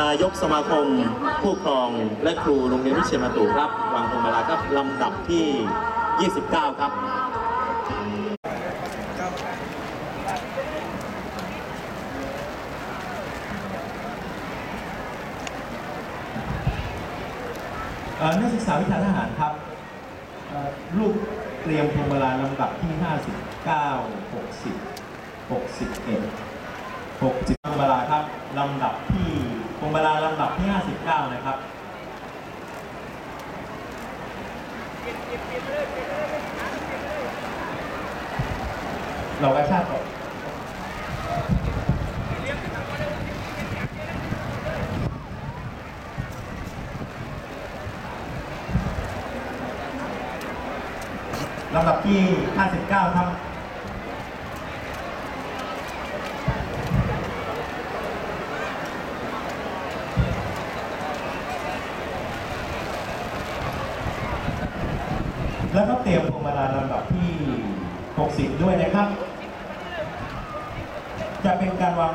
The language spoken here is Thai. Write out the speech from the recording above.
นายกสมาคม ผู้ครองและครูโรงเรียนวิเชียนมาตุครับ วางพวงมาลาครับลำดับที่ 29 ครับเอ่อนักศึกษาวิชาทหารครับลูกเตรียมพวงมาลาลำดับที่ 59 60 61 60พวงมาลาครับลำดับที่ พวงมาลาลำดับที่ 59 นะครับเรากระชากก่อนลำดับที่ 59 ครับ แล้วก็เตรียมพวงมาลาลำดับที่ 60 ด้วยนะครับ จะเป็นการวาง